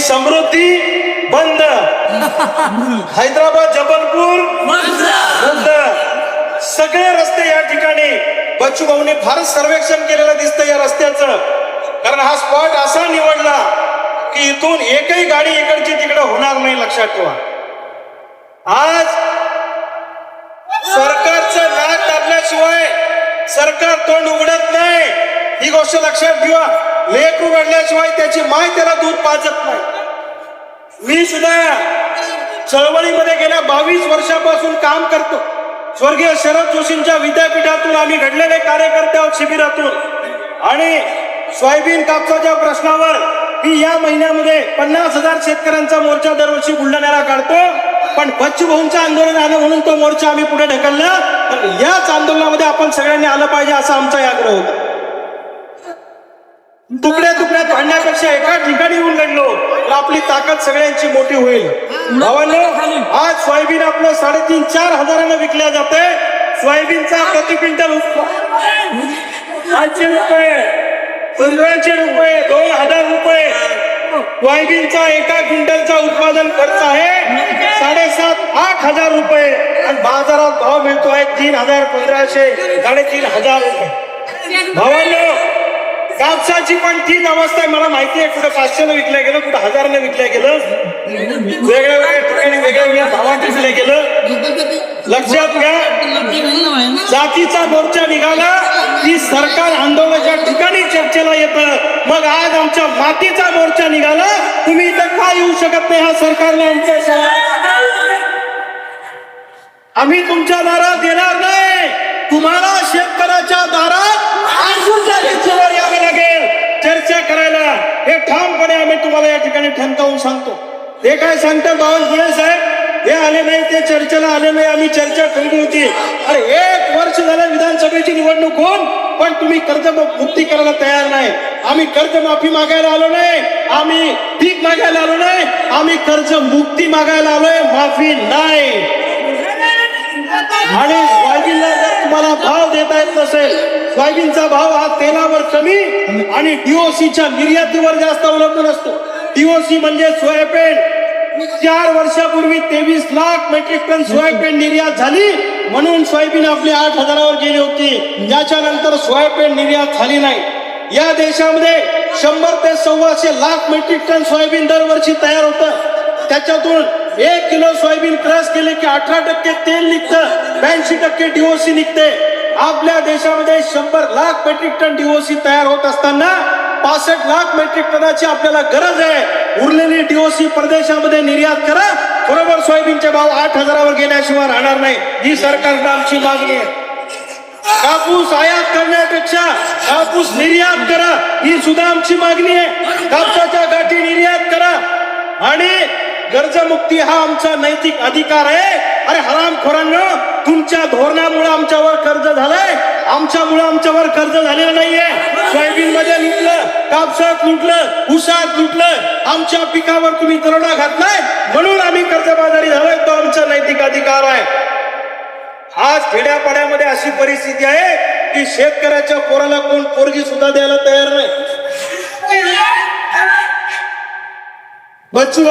समृद्धी बंद. हैदराबाद जबलपूर. बंद. सगळे रस्ते या ठिकाणी बच्चू भाऊने फारच सर्वेक्षण केलेलं दिसतं या रस्त्याचं. कारण हा स्पॉट असा निवडला की इथून एकही गाडी इकडची तिकडे होणार नाही लक्षात ठेवा. आज सरकारचं नाक दाबल्याशिवाय सरकार तोंड उघडत नाही. ही गोष्ट लक्षात ठेवा. लेख उघडल्याशिवाय त्याची माय त्याला दूध पाजत नाही. मी सुद्धा चळवळीमध्ये गेल्या बावीस वर्षापासून काम करतो. स्वर्गीय शरद जोशींच्या विद्यापीठातून आम्ही घडलेले कार्यकर्ते आहोत शिबिरातून. आणि सोयाबीन कापसाच्या प्रश्नावर मी या महिन्यामध्ये पन्नास हजार शेतकऱ्यांचा मोर्चा दरवर्षी बुलढाण्याला काढतो. पण बच्चू आंदोलन आलं म्हणून तो मोर्चा आम्ही पुढे ढकलला. तर याच आंदोलनामध्ये आपण सगळ्यांनी आलं पाहिजे असा आमचा आग्रह होता. तुकड्या तुकड्यात भांडण्यापेक्षा एका ठिकाणी येऊन लढलो. तर आपली ताकद सगळ्यांची मोठी होईल. भावांनो आज सोयाबीन आपलं साडेतीन चार हजारानं विकल्या जाते सोयाबीनचा प्रति क्विंटल आठशे रुपये पंधराशे रुपये दोन हजार रुपये. सोयाबीनचा एका क्विंटलचा उत्पादन खर्च आहे साडेसात आठ हजार रुपये. आणि बाजारात भाव मिळतो आहे तीन हजार पंधराशे साडेतीन हजार रुपये. भावांनो कापसाची पण तीच अवस्था आहे. मला माहिती आहे कुठं पाचशेनं विकल्या गेलं कुठं हजारनं विकल्या गेलं. वेगळ्या वेगळ्या ठिकाणी वेगळ्या वेगळ्या भावात विकल्या गेलं. लक्षात घ्या. जातीचा मोर्चा निघाला. की सरकार आंदोलनाच्या ठिकाणी चर्चेला येतं. मग आज आमच्या मातीचा मोर्चा निघाला. तुम्ही इथं का येऊ शकत नाही? हा सरकारला आमच्या आम्ही तुमच्या दारात येणार नाही तुम्हाला शेतकऱ्याच्या दारात आजूच्या चर्चेवर यावे लागेल चर्चा करायला हे ठामपणे आम्ही तुम्हाला या ठिकाणी ठणकावून सांगतो. ते काय सांगतात बावनकुळे साहेब हे आले नाही ते चर्चेला आले नाही आम्ही चर्चा ठरली होती. अरे एक वर्ष झालं विधानसभेची निवडणूक होऊन पण तुम्ही कर्ज मुक्ती करायला तयार नाही. आम्ही कर्ज माफी मागायला आलो नाही आम्ही पीक मागायला आलो नाही आम्ही कर्ज मुक्ती मागायला आलोय माफी नाही. आणि असेल. सोयाबीनचा भाव हा तेलावर कमी आणि डीओसीच्या निर्यातीवर जास्त अवलंबून असतो. डीओसी म्हणजे सोयाबीन. चार वर्षापूर्वी तेवीस लाख मेट्रिक टन सोयाबीन निर्यात झाली. म्हणून सोयाबीन आपली आठ हजारावर गेली होती. याच्यानंतर सोयाबीन निर्यात झाली नाही. या देशामध्ये शंभर ते सव्वाशे लाख मेट्रिक टन सोयाबीन दरवर्षी तयार होतं. त्याच्यातून एक किलो सोयाबीन क्रॉस केले की अठरा टक्के तेल निघतं. ब्याऐंशी टक्के डीओसी निघते. आपल्या देशामध्ये शंभर लाख मेट्रिक टन डीओसी तयार होत असताना पासष्ट लाख मेट्रिक टनाची आपल्याला गरज आहे. उरलेली डीओसी परदेशामध्ये निर्यात करा. बरोबर सोयाबीनचे भाव आठ हजारावर गेल्याशिवाय राहणार नाही. ही सरकारनं आमची मागणी आहे. कापूस आयात करण्यापेक्षा कापूस निर्यात करा. ही सुद्धा आमची मागणी आहे. कापसाच्या गाठी निर्यात करा. आणि कर्जमुक्ती हा आमचा नैतिक अधिकार आहे. अरे हरामखोरांना तुमच्या धोरणामुळे आमच्यावर कर्ज झालंय. आमच्यामुळे आमच्यावर कर्ज झालेलं नाहीये. सोयाबीन मध्ये लुटलं कापसात लुटलं उसात लुटलं. आमच्या पिकावर तुम्ही दरोडा घातलाय. म्हणून आम्ही कर्जबाजारी झालोय. तो आमचा नैतिक अधिकार आहे. आज खेड्यापाड्यामध्ये अशी परिस्थिती आहे की शेतकऱ्याच्या पोराला कोण पोरगी सुद्धा द्यायला तयार नाही. बच्चू